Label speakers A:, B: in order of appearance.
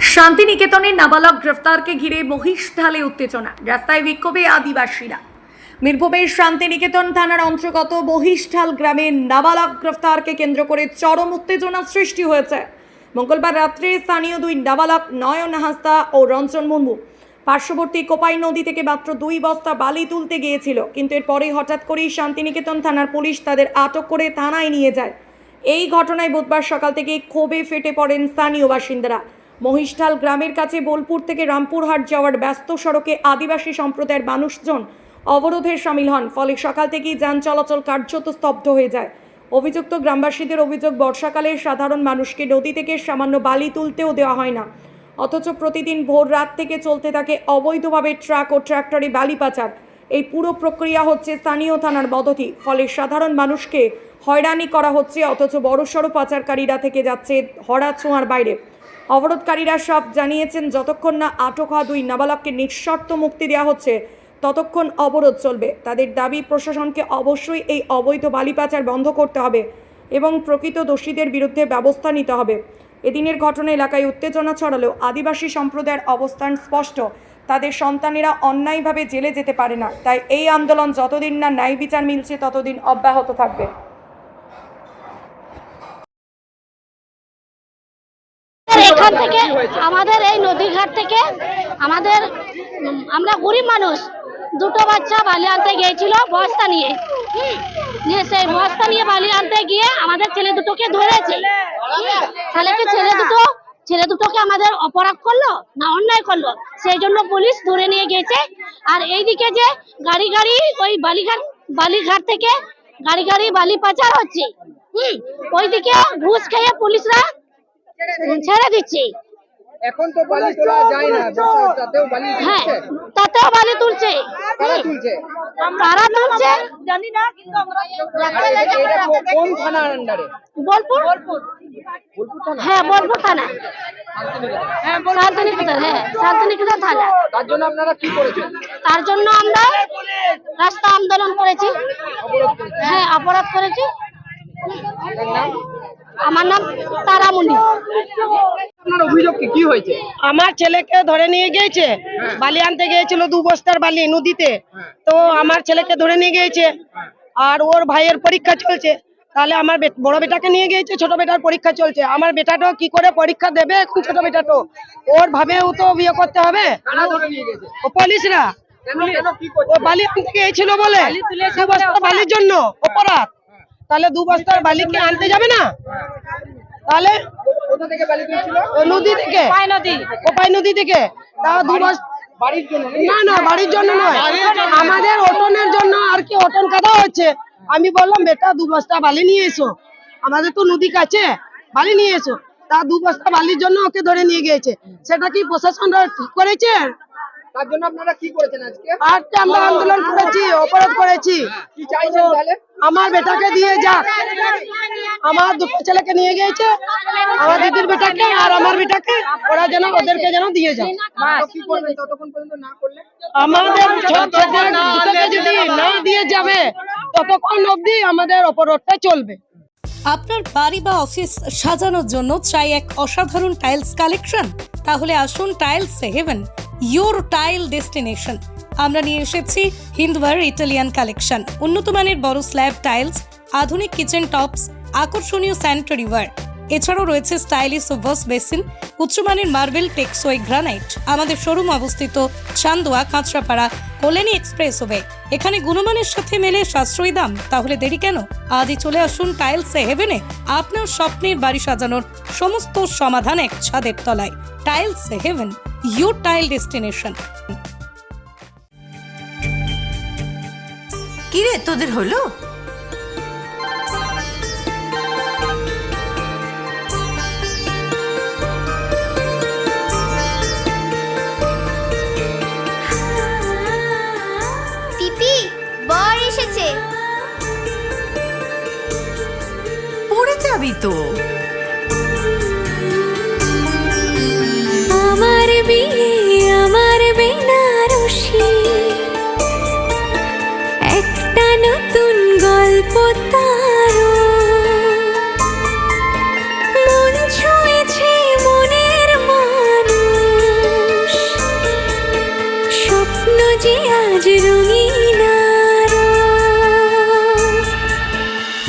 A: শান্তিনিকেতনের নাবালক গ্রেফতারকে ঘিরে মহিষ ঢালে উত্তেজনা। রাস্তায় বিক্ষোভে আদিবাসীরা। বীরভূমের শান্তিনিকেতন থানার অন্তর্গত মহিষঢাল গ্রামে নাবালক গ্রেফতারকে কেন্দ্র করে চরম উত্তেজনা সৃষ্টি হয়েছে। মঙ্গলবার রাত্রে স্থানীয় দুই নাবালক নয়ন হাসদা ও রঞ্জন মুর্মু পার্শ্ববর্তী কোপাই নদী থেকে মাত্র দুই বস্তা বালি তুলতে গিয়েছিল, কিন্তু এরপরে হঠাৎ করেই শান্তিনিকেতন থানার পুলিশ তাদের আটক করে থানায় নিয়ে যায়। এই ঘটনায় বুধবার সকাল থেকে ক্ষোভে ফেটে পড়েন স্থানীয় বাসিন্দারা। মহিষঢাল গ্রামের কাছে বোলপুর থেকে রামপুরহাট যাওয়ার ব্যস্ত সড়কে আদিবাসী সম্প্রদায়ের মানুষজন অবরোধে সামিল হন, ফলে সকাল থেকেই যান চলাচল কার্যত স্তব্ধ হয়ে যায়। অভিযুক্ত গ্রামবাসীদের অভিযোগ, বর্ষাকালে সাধারণ মানুষকে নদী থেকে সামান্য বালি তুলতেও দেওয়া হয় না। অথচ প্রতিদিন ভোর রাত থেকে চলতে থাকে অবৈধভাবে ট্রাক ও ট্র্যাক্টরে বালি পাচার। এই পুরো প্রক্রিয়া হচ্ছে স্থানীয় থানার মদতি ফলে সাধারণ মানুষকে হয়রানি করা হচ্ছে, অথচ বড়সড় পাচারকারীরা থেকে যাচ্ছে হরা ছোঁয়ার বাইরে। অবরোধকারীরা সব জানিয়েছেন, যতক্ষণ না আটক হওয়া দুই নাবালককে নিঃশর্ত মুক্তি দেওয়া হচ্ছে, ততক্ষণ অবরোধ চলবে। তাদের দাবি, প্রশাসনকে অবশ্যই এই অবৈধ বালি পাচার বন্ধ করতে হবে এবং প্রকৃত দোষীদের বিরুদ্ধে ব্যবস্থা নিতে হবে। এদিনের ঘটনা এলাকায় উত্তেজনা ছড়ালেও আদিবাসী সম্প্রদায়ের অবস্থান স্পষ্ট। তাদের সন্তানেরা অন্যায়ভাবে জেলে যেতে পারে না। তাই এই আন্দোলন যতদিন না ন্যায় বিচার মিলছে, ততদিন অব্যাহত থাকবে।
B: এখান থেকে আমাদের এই নদীঘাট থেকে আমাদের আমরা গরিব মানুষ। দুটো বাচ্চা বালি আনতে গিয়েছিল বস্তা নিয়ে। সেই বস্তা নিয়ে বালি আনতে গিয়ে আমাদের ছেলে দুটোকে ধরেছে। তাহলে কি ছেলে দুটো, ছেলে দুটোকে আমাদের অপরাধ করল না অন্যায় করল? সেই জন্য পুলিশ ধরে নিয়ে গেছে আর এইদিকে যে গাড়ি গাড়ি, ওই বালিঘাট বালিঘাট থেকে গাড়ি গাড়ি বালি পাচার হচ্ছে। হম, ওইদিকে ঘুষ খেয়ে পুলিশরা ছেড়ে দিচ্ছি।
C: এখন তো বালি তোলা যায় না তাতেও বালি
B: হ্যাঁ তাতেও বালি তুলছে।
C: কারা তুলছে?
B: কারা তুলছে?
C: আর এটা- এটা কো- কোন থানার আন্ডারে?
B: বোলপুর?
C: বোলপুর।
B: হ্যাঁ বোলপুর থানা।
C: শান্তিনিকেতন।
B: শান্তিনিকেতন হ্যাঁ শান্তিনিকেতন থানা।
C: তার জন্য আপনারা কি করেছেন?
B: তার জন্য আমরা রাস্তা আন্দোলন করেছি। হ্যাঁ অপরাধ করেছি। আমার নাম তারামণি
C: আপনার অভিযোগ কি? কি হয়েছে?
D: আমার ছেলেকে ধরে নিয়ে গিয়েছে বালি আনতে গিয়েছিল দু বস্তার বালি নদীতে। তো আমার ছেলেকে ধরে নিয়ে গিয়েছে আর ওর ভাইয়ের পরীক্ষা চলছে। তাহলে আমার বড় বেটাকে নিয়ে গিয়েছে ছোট বেটার পরীক্ষা চলছে। আমার বেটাটাও কি করে পরীক্ষা দেবে? এখন ছোট বেটাটো। ওর ভাবেও তো বিয়ে করতে হবে। ও পুলিশরা। ও বালি আনতে গিয়েছিল বলে। বালির জন্য। অপরাধ। তাহলে দু বস্তার বালিকে আনতে যাবে না? তাহলে নদী থেকে। কোপাই নদী। থেকে। তা দু বস্তা? না না বাড়ির জন্য নয়। আমাদের ওটনের জন্য আর কি ওটন কাদা হচ্ছে। আমি বললাম বেটা দু বস্তা বালি নিয়ে এসো। আমাদের তো নদী কাছে। বালি নিয়ে এসো। তা দু বস্তা বালির জন্য ওকে ধরে নিয়ে গিয়েছে। সেটা কি প্রশাসনরা ঠিক করেছে?
C: তার জন্য আপনারা কি করেছেন আজকে?
D: আজকে আমরা আন্দোলন করেছি অপরাধ করেছি।
C: কি চাইছেন তাহলে?
D: আমার বেটাকে দিয়ে যাক। আমার দুটো ছেলেকে নিয়ে গিয়েছে আমার দিদির বেটাকে আর আমার বেটাকে। ওরা যেন ওদেরকে যেন দিয়ে যায়
C: তো কি করবেন ততক্ষণ পর্যন্ত না করলে
D: আমাদের ছোট ছোট দুটোকে যদি না দিয়ে যাবে ততক্ষণ অবধি আমাদের অপরাধটা চলবে।
E: আপনার বাড়ি বা অফিস সাজানোর জন্য চাই এক অসাধারণ টাইলস কালেকশন? তাহলে আসুন tiles heaven your tile destination. আমরা নিয়ে এসেছি হিন্দওয়ার ইটালিয়ান কালেকশন। উন্নত মানের বড় স্ল্যাব টাইলস, আধুনিক কিচেন টপস, আকর্ষণীয় স্যানিটারি ওয়ার এছাড়াও রয়েছে স্টাইলিশ ওয়াশ বেসিন, উচ্চমানের মার্বেল টেক্সোই গ্রানাইট। আমাদের শোরুম অবস্থিত চান্দোয়া, কাঁচরাপাড়া কল্যাণী এক্সপ্রেস ওয়ে এখানে গুণমানের সাথে মেলে সাশ্রয়ী দাম। তাহলে দেরি কেন? আজই চলে আসুন টাইলস এ হেভেনে আপনার স্বপ্নের বাড়ি সাজানোর সমস্ত সমাধান এক ছাদের তলায়। Tiles a heaven your tile destination
F: কিরে তোদের হলো?
G: পিপি বর এসেছে।
F: পড়ে যাবি তো।